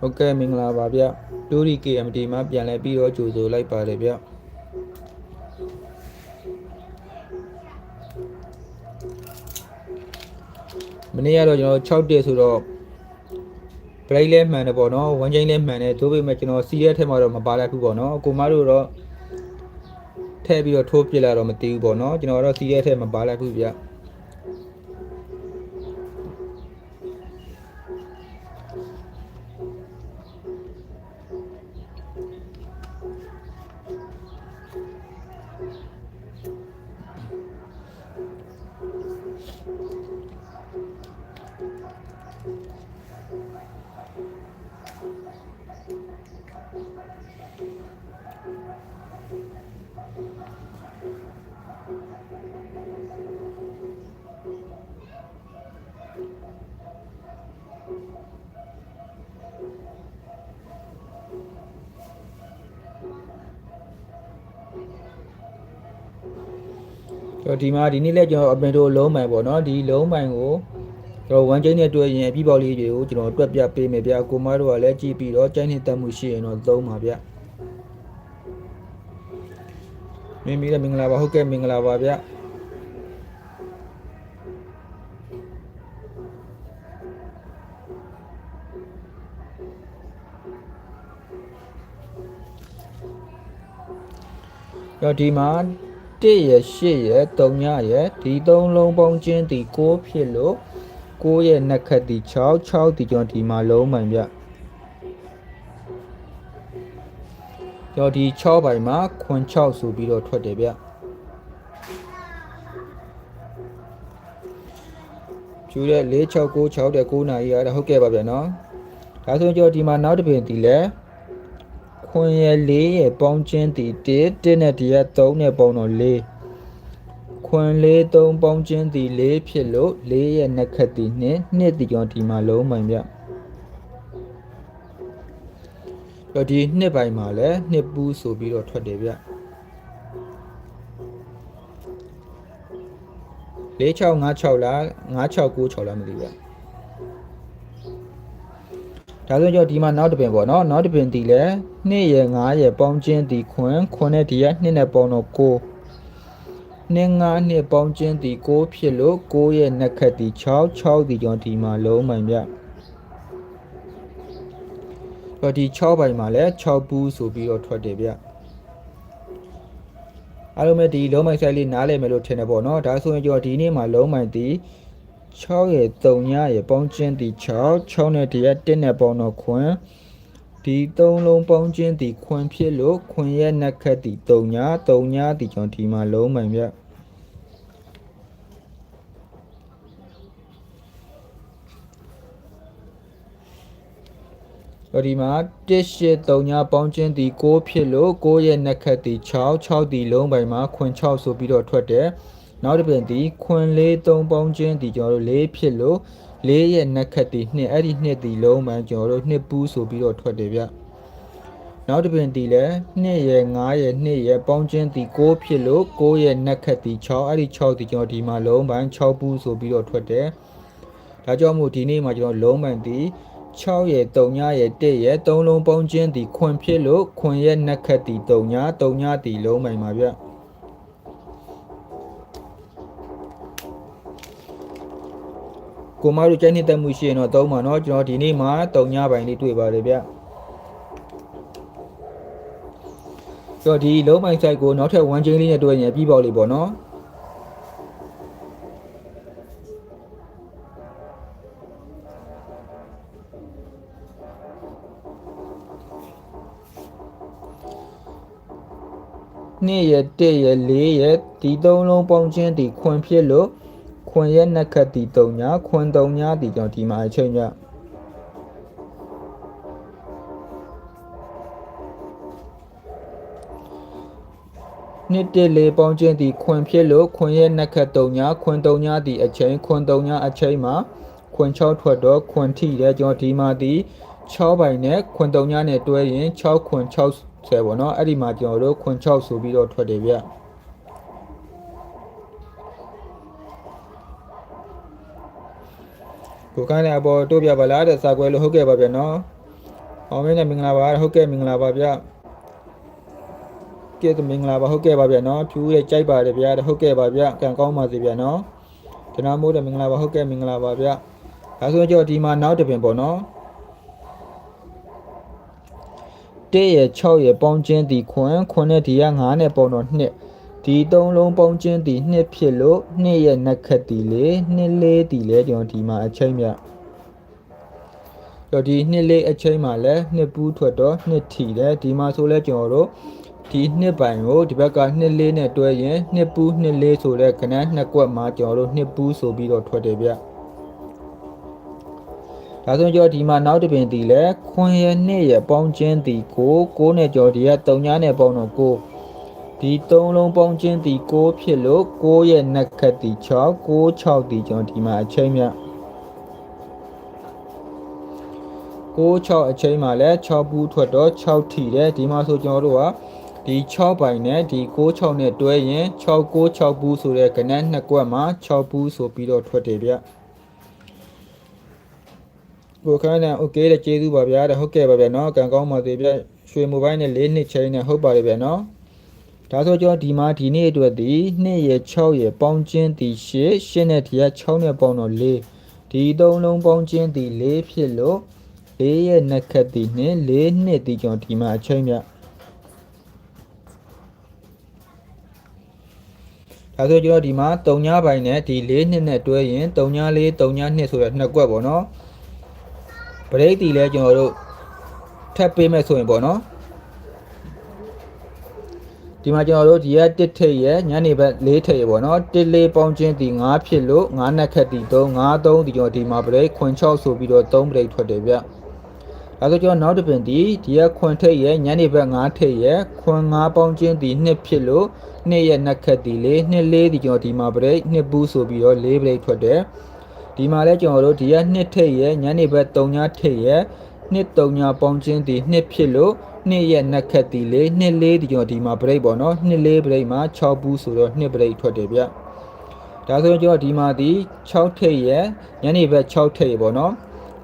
ဟုတ်ကဲ့မင်္ဂလာပါဗျတိုးရီ KMT မှာပြန်လဲပြီးတော့ကြိုဆိုလိုက်ပါတယ်ဗျမနေ့ကတော့ကျွန်တော်6တက်ဆိုတော့ပရိတ်လဲမှန်တယ်ပေါ့နော်ဝမ်းချင်းလဲမှန်တယ်သို့ပေမဲ့ကျွန်တော်စီးရဲထဲမှာတော့မပါလိုက်ဘူးပေါ့နော်ကိုမတို့တော့ထည့်ပြီးတော့ထိုးပြစ်လာတော့မသိဘူးပေါ့နော်ကျွန်တော်ကတော့စီးရဲထဲမပါလိုက်ဘူးဗျ တော်ဒီမှာဒီနေ့လဲကျွန်တော်အပင်တို့လုံးပိုင်ပေါ့နော်ဒီလုံးပိုင်ကိုကျွန်တော်ဝမ်းချင်းနဲ့တွေ့ရင်အပြီးပေါက်လေးတွေကိုကျွန်တော်တွက်ပြပေးမယ်ဗျာကိုမတို့ကလည်းကြည့်ပြီးတော့ကျန်းနေတတ်မှုရှိရင်တော့သုံးပါဗျာမင်းမီးလည်းမင်္ဂလာပါဟုတ်ကဲ့မင်္ဂလာပါဗျာတော့ဒီမှာ 1ရယ်8ရယ်3ရယ်ဒီ3လုံးပေါင်းချင်းဒီ6ဖြစ်လို့6ရဲ့နှစ်ခတ်ဒီ6 6ဒီကျွန်တော်ဒီမှာလုံးမှန်ဗျကျွန်တော်ဒီ6ပိုင်းမှာခွန်6ဆိုပြီးတော့ထွက်တယ်ဗျကျူတဲ့4 6 9 6တဲ့9နာရီရတယ်ဟုတ်ကဲ့ပါဗျာနော်ဒါဆိုကျွန်တော်ဒီမှာနောက်တစ်ပင်ဒီလဲ ခွန်ရဲ့4ရဲ့ပေါင်းချင်းဒီ1 1နဲ့ဒီက3နဲ့ပေါင်းတော့4ခွန်4 3ပေါင်းချင်းဒီ4ဖြစ်လို့4ရဲ့နှစ်ခတ်ဒီ2နှစ်ဒီကျွန်တော်ဒီမှာလုံးမှန်ဗျတော့ဒီနှစ်ပိုင်းမှာလည်းနှစ်ပူးဆိုပြီးတော့ထွက်တယ်ဗျ4656လား5696လားမသိဘူးဗျ ဒါဆိုကြောဒီမှာနောက်တစ်ပင်ပေါ့နော်နောက်တစ်ပင်ဒီလဲ2ရယ်5ရယ်ပေါင်းချင်းဒီခွန်းခွန်းနဲ့ဒီက2နဲ့ပေါင်းတော့9နှစ်ငါးနှစ်ပေါင်းချင်းဒီ6ဖြစ်လို့6ရဲ့နှစ်ခတ်ဒီ6 6ဒီကြောင့်ဒီမှာလုံးမှန်ဗျတော့ဒီ6ပိုင်းမှာလဲ6ပူးဆိုပြီးတော့ထွက်တယ်ဗျအားလုံးပဲဒီလုံးမိုင်ဆိုင်လေးနားလည်မယ်လို့ထင်တယ်ပေါ့နော်ဒါဆိုရင်ကျွန်တော်ဒီနေ့မှာလုံးမိုင်ဒီ 6ရဲ့3ညရဲ့ပေါင်းချင်းဒီ6 6နဲ့ဒီက1နဲ့ပေါင်းတော့ခွန်းဒီ3လုံးပေါင်းချင်းဒီခွန်းဖြစ်လို့ခွန်းရဲ့နှစ်ခတ်ဒီ3ည3ညဒီကျွန်တော်ဒီမှာလုံးမိုင်ဗျတော့ဒီမှာ183ညပေါင်းချင်းဒီ6ဖြစ်လို့6ရဲ့နှစ်ခတ်ဒီ6 6ဒီလုံးပိုင်းမှာခွန်း6ဆိုပြီးတော့ထွက်တယ် နောက်တစ်ပြင်ဒီခွန်းလေး3ပေါင်းချင်းဒီကျွန်တော်တို့4ဖြစ်လို့4ရဲ့နှစ်ခတ်ဒီ2အဲ့ဒီ2ဒီလုံးပိုင်းကျွန်တော်တို့2ပူးဆိုပြီးတော့ထွက်တယ်ဗျနောက်တစ်ပြင်ဒီလဲ2ရဲ့5ရဲ့2ရဲ့ပေါင်းချင်းဒီ6ဖြစ်လို့6ရဲ့နှစ်ခတ်ဒီ6အဲ့ဒီ6ဒီကျွန်တော်ဒီမှာလုံးပိုင်း6ပူးဆိုပြီးတော့ထွက်တယ်ဒါကြောင့်မို့ဒီနေ့မှာကျွန်တော်လုံးပိုင်းဒီ6ရဲ့3ညရဲ့1ရဲ့3လုံးပေါင်းချင်းဒီခွန်ဖြစ်လို့ခွန်ရဲ့နှစ်ခတ်ဒီ3ည3ညဒီလုံးပိုင်ပါဗျ ကိုမတို့ကြိုက်နှစ်သက်မှုရှိရင်တော့သုံးပါနော်ကျွန်တော်ဒီနေ့မှာတုံညပိုင်းလေးတွေ့ပါတယ်ဗျဆိုတော့ဒီလုံးပိုင်း site ကိုနောက်ထပ်1 chain လေးနဲ့တွဲရင်ပြီးပေါက်လေးပေါ့နော်2ရ1ရ4ရဒီ3လုံးပေါင်းခြင်းဒီခွန်ဖြစ်လို့ ခွန်ရဲ့နှစ်ခတ်ဒီ3ညခွန်3ညဒီကြောင့်ဒီမှာအချိန်ညနှစ်တလေပေါင်းချင်းဒီခွန်ဖြစ်လို့ခွန်ရဲ့နှစ်ခတ်3ညခွန်3ညဒီအချိန်ခွန်3ညအချိန်မှာခွန်6ထွက်တော့ခွန်ထိတယ်ကျွန်တော်ဒီမှာဒီ6ပိုင်နဲ့ခွန်3ညနဲ့တွဲရင်6ခွန်6ဆယ်ပေါ့နော်အဲ့ဒီမှာကျွန်တော်တို့ခွန်6ဆိုပြီးတော့ထွက်တယ်ဗျ ကိုကန်းလည်းအပေါ်တို့ပြပါလားတဲ့စာကွဲလို့ဟုတ်ကဲ့ပါဗျာနော်အောင်မင်းနဲ့မင်္ဂလာပါဟုတ်ကဲ့မင်္ဂလာပါဗျာကဲမင်္ဂလာပါဟုတ်ကဲ့ပါဗျာနော်ဖြူရဲ့ကြိုက်ပါတယ်ဗျာဟုတ်ကဲ့ပါဗျာကံကောင်းပါစေဗျာနော်ကျွန်တော်မိုးတဲ့မင်္ဂလာပါဟုတ်ကဲ့မင်္ဂလာပါဗျာဒါဆိုကြောဒီမှာနောက်တစ်ပင်ပေါ့နော်1ရဲ့6ရဲ့ပေါင်းချင်းဒီခွန်းခွန်းနဲ့ဒီက9နဲ့ပေါင်းတော့2 ဒီသုံးလုံးပေါင်းချင်းဒီ2ဖြစ်လို့2ရဲ့နက်ခတ်ဒီလေ2လေးဒီလေကျွန်တော်ဒီမှာအချိန်မြတော့ဒီ2လေးအချိန်မှာလဲ2ပူးထွက်တော့2ထီတယ်ဒီမှာဆိုလဲကျွန်တော်တို့ဒီ2ပိုင်ကိုဒီဘက်က2လေးနဲ့တွဲရင်2ပူး2လေးဆိုတဲ့ခဏနှစ်ကွက်မှာကျွန်တော်တို့2ပူးဆိုပြီးတော့ထွက်တယ်ဗျဒါဆိုကြောဒီမှာနောက်တစ်ပင်တီလဲခွန်ရနှစ်ရပေါင်းချင်းတီကို6နဲ့ကြောဒီက3ညနဲ့ပေါင်းတော့ကို ဒီ3လုံးပေါင်းချင်းတီ6ဖြစ်လို့6ရဲ့နက်ခတ်တီ6 6 6တီကျွန်တော်ဒီမှာအချိန်မြ6 6အချိန်မှာလဲ6ဘူးထွက်တော့6ထီတယ်ဒီမှာဆိုကျွန်တော်တို့ကဒီ6ပိုင်နဲ့ဒီ6 6နဲ့တွဲရင်6 6 6ဘူးဆိုတဲ့ကနန်းနှစ်ကွက်မှာ6ဘူးဆိုပြီးတော့ထွက်တယ်ဗျကိုခန်းနဲ့ okay တဲ့ကျေးဇူးပါဗျာတဲ့ဟုတ်ကဲ့ပါဗျာနော်ကံကောင်းပါသေးဗျရွှေမိုဘိုင်းနဲ့၄နှစ်ချိန်နဲ့ဟုတ်ပါတယ်ဗျာနော် ဒါဆိုကျွန်တော်ဒီမှာဒီနေ့အတွက်ဒီ2ရယ်6ရယ်ပေါင်းချင်းဒီ8 8နဲ့ဒီက6နဲ့ပေါင်းတော့4ဒီ3လုံးပေါင်းချင်းဒီ4ဖြစ်လို့4ရဲ့နှစ်ခတ်ဒီနဲ့4နှစ်ဒီကျွန်တော်ဒီမှာအချိန်မြဒါဆိုကျွန်တော်ဒီမှာ3ညပိုင်းနဲ့ဒီ4နှစ်နဲ့တွဲရင်3ည4 3ည2ဆိုရနှစ်ကွက်ပေါ့နော်ပရိတ်တီလဲကျွန်တော်တို့ထပ်ပေးမဲ့ဆိုရင်ပေါ့နော် ဒီမှာကျွန်တော်တို့ဒီကတစ်ထိပ်ရဲ့ညနေဘက်၄ထိပ်ရပေါ့နော်တစ်လေးပေါင်းချင်းဒီ9ဖြစ်လို့9နှစ်ခက်ဒီ3 9 3ဒီကျွန်တော်ဒီမှာပရိတ်ခွန်6ဆိုပြီးတော့3ပရိတ်ထွက်တယ်ဗျအဲဆိုကျွန်တော်နောက်တစ်ပင်ဒီဒီကခွန်ထိပ်ရဲ့ညနေဘက်9ထိပ်ရဲ့ခွန်9ပေါင်းချင်းဒီ2ဖြစ်လို့2ရဲ့နှစ်ခက်ဒီလေး2လေးဒီကျွန်တော်ဒီမှာပရိတ်2ဘူးဆိုပြီးတော့4ပရိတ်ထွက်တယ်ဒီမှာလဲကျွန်တော်တို့ဒီက2ထိပ်ရဲ့ညနေဘက်3ညထိပ်ရဲ့ 2 3ညပေါင်းချင်းဒီ2ဖြစ်လို့နှစ်ရက်နှစ်ခက်တီလေးနှစ်လေးဒီကျွန်တော်ဒီမှာ break ပေါ့နော်နှစ်လေး break မှာ6ဘူးဆိုတော့နှစ် break ထွက်တယ်ဗျဒါဆိုရင်ကျွန်တော်ဒီမှာဒီ6ထိပ်ရဲ့ညနေဘက်6ထိပ်ပေါ့နော်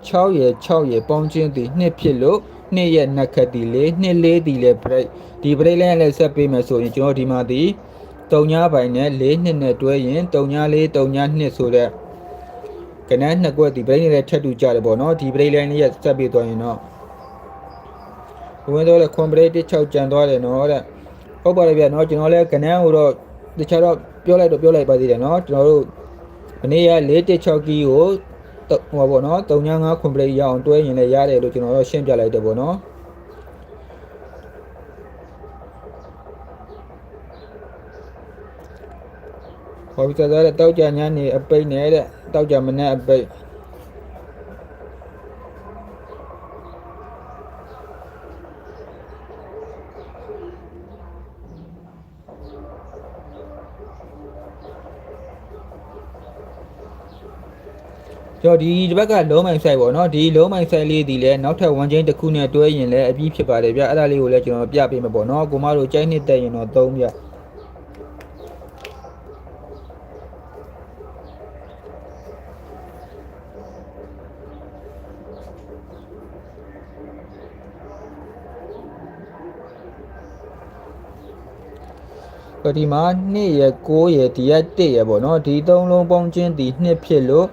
6ရယ်6ရယ်ပေါင်းချင်းဒီနှစ်ဖြစ်လို့နှစ်ရက်နှစ်ခက်တီလေးနှစ်လေးဒီလေ break ဒီ break လေးလည်းဆက်ပေးမယ်ဆိုရင်ကျွန်တော်ဒီမှာဒီ3ညပိုင်းနဲ့4နှစ်နဲ့တွဲရင်3ည4 3ည2ဆိုတဲ့ ကနန်းနှစ်ကွက်ဒီ break နဲ့ထပ်တူကြတယ်ပေါ့နော်ဒီ break line လေးဆက်ပေးသွားရင်တော့ဝင်တော့လေခွန်ပရိတ်6ကြံသွားတယ်နော်တဲ့ဟုတ်ပါတယ်ဗျာနော်ကျွန်တော်လည်းကနန်းကိုတော့တခြားတော့ပြောလိုက်တော့ပြောလိုက်ပါသေးတယ်နော်ကျွန်တော်တို့မနေ့က416ကီကိုဟိုပါပေါ့နော်395ခွန်ပရိတ်ရအောင်တွဲရင်လည်းရတယ်လို့ကျွန်တော်တို့ရှင်းပြလိုက်တယ်ပေါ့နော် ဟောပြီးသားတဲ့တောက်ကြညနေအပိတ်နေတဲ့တောက်ကြမနဲ့အပိတ်ကျွန်တော်ဒီဒီဘက်ကလုံးမိုင်ဆိုင်ပေါ့နော်ဒီလုံးမိုင်ဆိုင်လေးဒီလည်းနောက်ထပ်1 chain တစ်ခုနဲ့တွဲရင်လည်းအပြီးဖြစ်ပါတယ်ဗျအဲ့ဒါလေးကိုလည်းကျွန်တော်ပြပေးမှာပေါ့နော်ကိုမတို့ကြိုက်နှစ်တက်ရင်တော့3ပြတော့ ဒီမှာ2ရယ်9ရယ်ဒီရ1ရယ်ပေါ့နော်ဒီသုံးလုံးပေါင်းချင်းဒီ2ဖြစ်လို့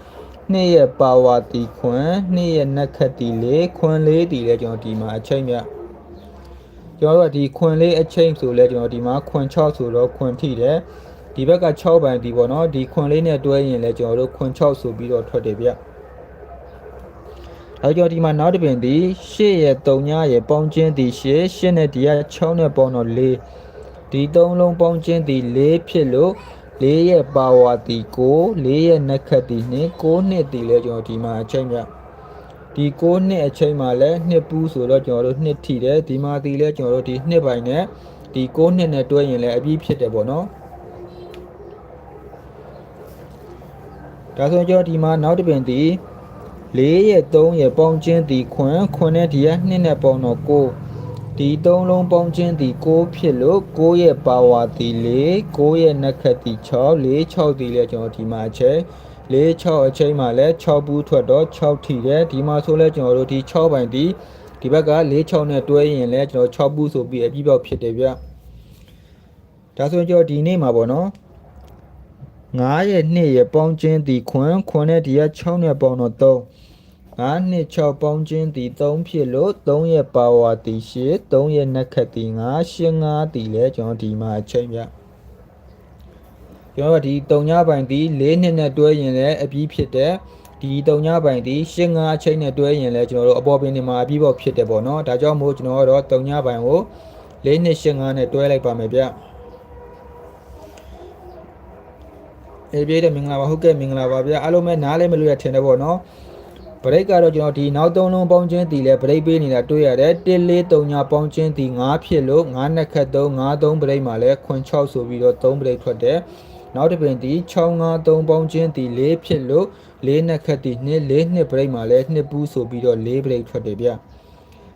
2ရဲ့ပါဝါတီခွန်2ရဲ့နက်ခတ်တီလေးခွန်လေးတီလေးကျွန်တော်ဒီမှာအချိန်မြကျွန်တော်တို့ကဒီခွန်လေးအချိန်ဆိုလဲကျွန်တော်ဒီမှာခွန်6ဆိုတော့ခွန်ထိတယ်ဒီဘက်က6ပိုင်ဒီပေါ့နော်ဒီခွန်လေးနဲ့တွဲရင်လဲကျွန်တော်တို့ခွန်6ဆိုပြီးတော့ထွက်တယ်ဗျအဲကြောင့်ဒီမှာနောက်တစ်ပင်ဒီ8ရဲ့3ညရဲ့ပေါင်းချင်းဒီ8 8နဲ့ဒီက6နဲ့ပေါင်းတော့4 ဒီ3လုံးပေါင်းချင်းဒီ4ဖြစ်လို့၄ရဲ့ပါဝါတီကို၄ရဲ့နက်ခတ်တီနှစ်၉နှစ်တီလဲကျွန်တော်ဒီမှာအချိန်ပြဒီ၉နှစ်အချိန်မှာလဲနှစ်ပူးဆိုတော့ကျွန်တော်တို့နှစ်ထီတယ်ဒီမှာတီလဲကျွန်တော်တို့ဒီနှစ်ပိုင်းနဲ့ဒီ၉နှစ်နဲ့တွဲရင်လည်းအပြည့်ဖြစ်တယ်ပေါ့နော်ဒါဆိုကျွန်တော်ဒီမှာနောက်တစ်ပင်တီ၄ရဲ့၃ရဲ့ပေါင်းချင်းတီခွန်းခွန်းနဲ့ဒီကနှစ်နဲ့ပေါင်းတော့၉ ဒီသုံးလုံးပေါင်းချင်းဒီ6ဖြစ်လို့6ရဲ့ပါဝါဒီ4 6ရဲ့နက်ခတ်ဒီ6 4 6ဒီလဲကျွန်တော်ဒီမှာချက်4 6အချိန်မှာလည်း6ဘူးထွက်တော့6ထီတယ်ဒီမှာဆိုလဲကျွန်တော်တို့ဒီ6ပိုင်ဒီဒီဘက်က4 6နဲ့တွဲရင်လည်းကျွန်တော်6ဘူးဆိုပြီးအပြီးပေါက်ဖြစ်တယ်ဗျဒါဆိုရင်ကျွန်တော်ဒီနေ့မှာပေါ့နော်9ရဲ့2ရဲ့ပေါင်းချင်းဒီခွန်းခွန်းနဲ့ဒီက6နဲ့ပေါင်းတော့3 5နှစ်6ပေါင်းချင်းဒီ3ဖြစ်လို့3ရဲ့ပါဝါဒီ8 3ရဲ့နှက်ခတ်ဒီ9 8 5ဒီလဲကျွန်တော်ဒီမှာအချိန်ပြကျွန်တော်ကဒီ3ညပိုင်ဒီ4နှစ်နဲ့တွဲရင်လည်းအပြီးဖြစ်တဲ့ဒီ3ညပိုင်ဒီ8 5အချိန်နဲ့တွဲရင်လည်းကျွန်တော်တို့အပေါ်ပင်ဒီမှာအပြီးပေါက်ဖြစ်တယ်ပေါ့နော်ဒါကြောင့်မို့ကျွန်တော်ကတော့3ညပိုင်ကို4နှစ်8 5နဲ့တွဲလိုက်ပါမယ်ဗျအေးပြေးတယ်မင်္ဂလာပါဟုတ်ကဲ့မင်္ဂလာပါဗျအားလုံးပဲနားလည်းမလို့ရထင်တယ်ပေါ့နော် ဘရိတ်ကတော့ကျွန်တော်ဒီနောက်သုံးလုံးပေါင်းချင်းတီလဲဘရိတ်ပေးနေတာတွေ့ရတယ်1 4 3ညာပေါင်းချင်းတီ9ဖြစ်လို့9နှစ်ခတ်3 9 3ဘရိတ်မှာလဲခွန်6ဆိုပြီးတော့3ဘရိတ်ထွက်တယ်နောက်တစ်ပင်တီ6 5 3ပေါင်းချင်းတီ4ဖြစ်လို့4နှစ်ခတ်တီ2 4နှစ်ဘရိတ်မှာလဲ2ပူးဆိုပြီးတော့4ဘရိတ်ထွက်တယ်ဗျ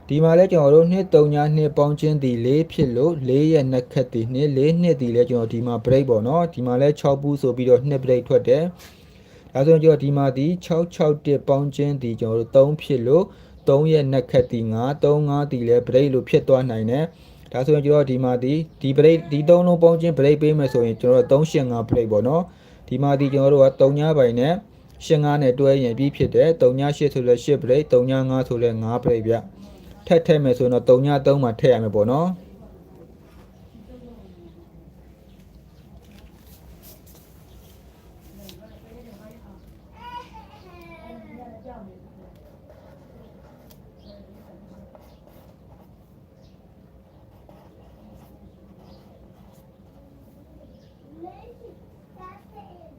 ဒီမှာလဲကျွန်တော်တို့2 3ညာ2ပေါင်းချင်းတီ4ဖြစ်လို့4ရဲ့နှစ်ခတ်တီ2 4နှစ်တီလဲကျွန်တော်ဒီမှာဘရိတ်ပေါ့နော်ဒီမှာလဲ6ပူးဆိုပြီးတော့2ဘရိတ်ထွက်တယ် ဒါဆိုရင်ကျွန်တော်ဒီမှာဒီ661ပေါင်းချင်းဒီကျွန်တော်တို့3ဖြစ်လို့3ရဲ့နှက်ခတ်ဒီ9 3 5ဒီလဲ break လို့ဖြစ်သွားနိုင်တယ်ဒါဆိုရင်ကျွန်တော်ဒီမှာဒီဒီ break ဒီ3လုံးပေါင်းချင်း break ပေးမယ်ဆိုရင်ကျွန်တော်385 break ပေါ့နော်ဒီမှာဒီကျွန်တော်တို့က3ညပိုင်နဲ့85နဲ့တွဲရင်ပြီးဖြစ်တယ်3ည8ဆိုလဲ8 break 3ည5ဆိုလဲ5 break ဗျထက်ထက်မယ်ဆိုရင်တော့3ည3မှာထည့်ရမယ်ပေါ့နော် Lady, that's the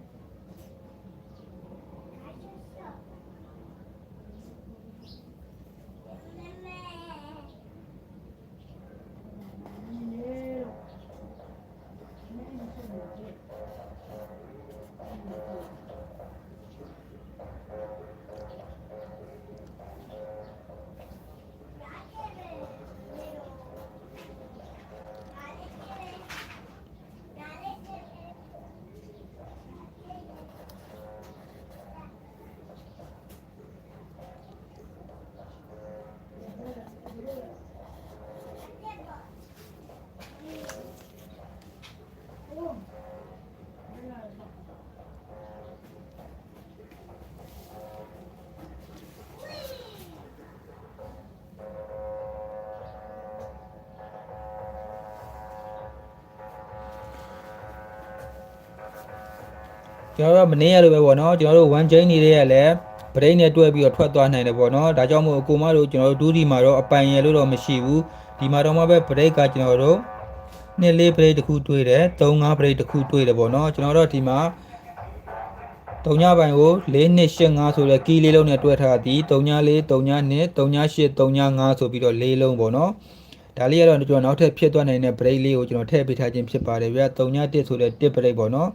ကျွန်တော်တို့ကမနေရလို့ပဲပေါ့နော်ကျွန်တော်တို့ one chain နေတဲ့ရလဲ brain နဲ့တွဲပြီးတော့ထွက်သွားနိုင်တယ်ပေါ့နော်ဒါကြောင့်မို့အကိုမတို့ကျွန်တော်တို့ဒူးဒီမှာတော့အပိုင်ရလို့တော့မရှိဘူးဒီမှာတော့မှပဲ break ကကျွန်တော်တို့နှစ်လေး break တစ်ခုတွေးတယ်3 5 break တစ်ခုတွေးတယ်ပေါ့နော်ကျွန်တော်တို့ဒီမှာတုံညပိုင်ကို4နှစ်8 5ဆိုတဲ့ကီးလေးလုံးနဲ့တွဲထားသည်တုံည4တုံည2တုံည8တုံည5ဆိုပြီးတော့၄လုံးပေါ့နော်ဒါလေးကတော့ကျွန်တော်နောက်ထပ်ဖြစ်သွားနိုင်တဲ့ break လေးကိုကျွန်တော်ထည့်ပေးထားခြင်းဖြစ်ပါတယ်ဗျာတုံည1ဆိုတဲ့1 break ပေါ့နော်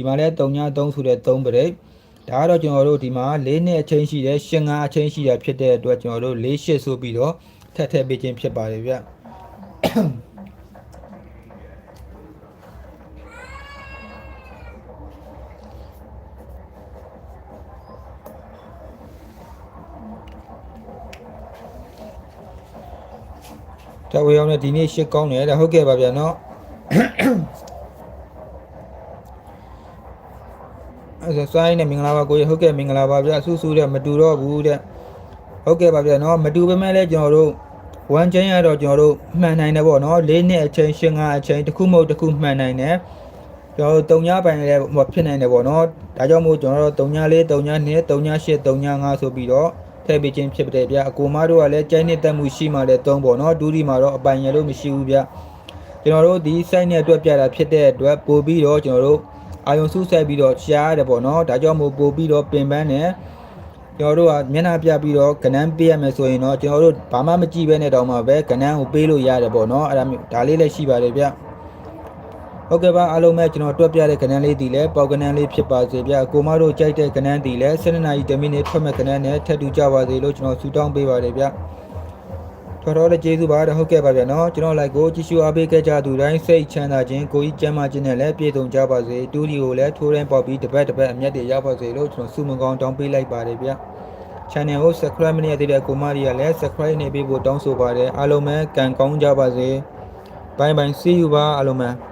ဒီမှာလည်း3ည3ဆိုတဲ့3ပရိတ်ဒါကတော့ကျွန်တော်တို့ဒီမှာ၄နှစ်အချိန်ရှိတယ်၈၅အချိန်ရှိတာဖြစ်တဲ့အတွက်ကျွန်တော်တို့၄၈ဆိုပြီးတော့ထပ်ထည့်ပေးခြင်းဖြစ်ပါတယ်ဗျတဝေအောင်နဲ့ဒီနေ့ရှစ်ကောင်းတယ်ဒါဟုတ်ကဲ့ပါဗျာနော်အဲ့ဒါ စိုင်းနဲ့မင်္ဂလာပါကိုရဟုတ်ကဲ့မင်္ဂလာပါဗျအဆူဆူတဲ့မတူတော့ဘူးတဲ့ဟုတ်ကဲ့ပါဗျနော်မတူပေမဲ့လည်းကျွန်တော်တို့ဝမ်ချင်းရတော့ကျွန်တော်တို့မှန်နိုင်တယ်ပေါ့နော်၄နှစ်အချိန်၈၅အချိန်တစ်ခုမဟုတ်တစ်ခုမှန်နိုင်တယ်ကျွန်တော်တို့တုံညပိုင်လည်းဖြစ်နိုင်တယ်ပေါ့နော်ဒါကြောင့်မို့ကျွန်တော်တို့တုံညလေးတုံည2တုံည8တုံည5ဆိုပြီးတော့ထည့်ပေးခြင်းဖြစ်တယ်ဗျအကူမတို့ကလည်းကြိုင်းနေတက်မှုရှိမှလည်းသုံးပေါ့နော်ဒူးဒီမှာတော့အပိုင်ရလို့မရှိဘူးဗျကျွန်တော်တို့ဒီ site နဲ့အတွက်ပြတာဖြစ်တဲ့အတွက်ပို့ပြီးတော့ကျွန်တော်တို့ အာယုံစုဆက်ပြီးတော့ရှားရတယ်ပေါ့နော်ဒါကြောင့်မို့ပို့ပြီးတော့ပင်ပန်းတယ်ကျွန်တော်တို့ကမျက်နှာပြပြီးတော့ကဏန်းပေးရမယ်ဆိုရင်တော့ကျွန်တော်တို့ဘာမှမကြည့်ဘဲနဲ့တောင်မှပဲကဏန်းကိုပေးလို့ရတယ်ပေါ့နော်အဲ့ဒါမျိုးဒါလေးလည်းရှိပါတယ်ဗျဟုတ်ကဲ့ပါအားလုံးပဲကျွန်တော်တွက်ပြတဲ့ကဏန်းလေးဒီလဲပေါက်ကဏန်းလေးဖြစ်ပါစေဗျကိုမတို့ကြိုက်တဲ့ကဏန်းဒီလဲ7နာရီ10မိနစ်ထွက်မဲ့ကဏန်းနဲ့ထပ်တူကြပါစေလို့ကျွန်တော်ဆုတောင်းပေးပါတယ်ဗျ တော်တော်လေးကျေးဇူးပါတဲ့ဟုတ်ကဲ့ပါဗျာနော်ကျွန်တော် like ကိုကြည့်ရှုအားပေးခဲ့ကြသူတိုင်းစိတ်ချမ်းသာခြင်းကိုယ်ကြီးကျန်းမာခြင်းနဲ့လည်းပြည့်စုံကြပါစေတူဒီကိုလည်းထိုးတိုင်းပေါက်ပြီးတစ်ပတ်တစ်ပတ်အမျက်တွေရပါစေလို့ကျွန်တော်ဆုမကောင်းတောင်းပေးလိုက်ပါတယ်ဗျာ channel ကို subscribe မလုပ်ရသေးတဲ့ကိုမကြီးကလည်း subscribe နေပေးဖို့တောင်းဆိုပါတယ်အားလုံးပဲကံကောင်းကြပါစေ bye bye see you ပါအားလုံးပဲ